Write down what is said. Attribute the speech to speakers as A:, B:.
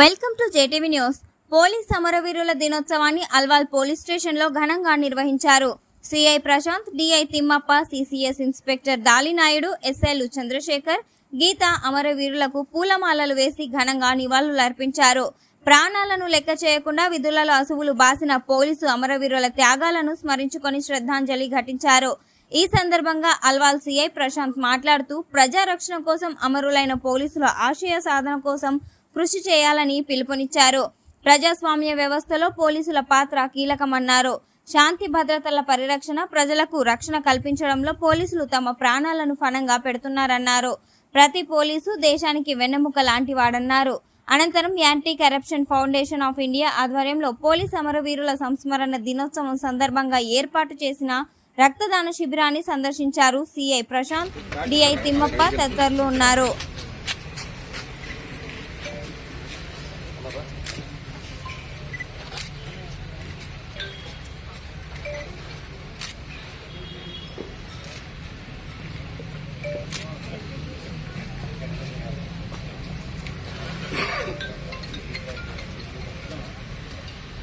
A: Welcome to JTV news. Police సమరవీరుల దినోత్సవాన్ని Alwal police స్టేషన్లో ఘనంగా నిర్వహించారు. CI Prashant DI Thimmappa CCS inspector Dalinaidu ఎస్ఐలు చంద్రశేఖర్ గీత అమరవీరులకు పూలమాలలు వేసి ఘనంగా నివాళులర్పించారు. ప్రాణాలను లెక్క చేయకుండా విధులలో అసువులు బాసిన పోలీసు అమరవీరుల త్యాగాలను స్మరించుకొని శ్రద్ధాంజలి ఘటించారు. ఈ సందర్భంగా అల్వాల్ సిఐ ప్రశాంత్ మాట్లాడుతూ ప్రజారక్షణ కోసం అమరులైన పోలీసుల ఆశయ సాధన కోసం కృషి చేయాలని పిలుపునిచ్చారు. ప్రజాస్వామ్య వ్యవస్థలో పోలీసుల పాత్ర కీలకమన్నారు. శాంతి భద్రతల పరిరక్షణ ప్రజలకు రక్షణ కల్పించడంలో పోలీసులు తమ ప్రాణాలను ఫణంగా పెడుతున్నారన్నారు. ప్రతి పోలీసు దేశానికి వెన్నెముక లాంటి వాడన్నారు అనంతరం anti corruption foundation of India ఆధ్వర్యంలో పోలీస్ అమరవీరుల సంస్మరణ దినోత్సవం సందర్భంగా ఏర్పాటు చేసిన రక్తదాన శిబిరాన్ని సందర్శించారు సిఐ ప్రశాంత్ డిఐ తిమ్మప్ప తదితరులు ఉన్నారు. baba.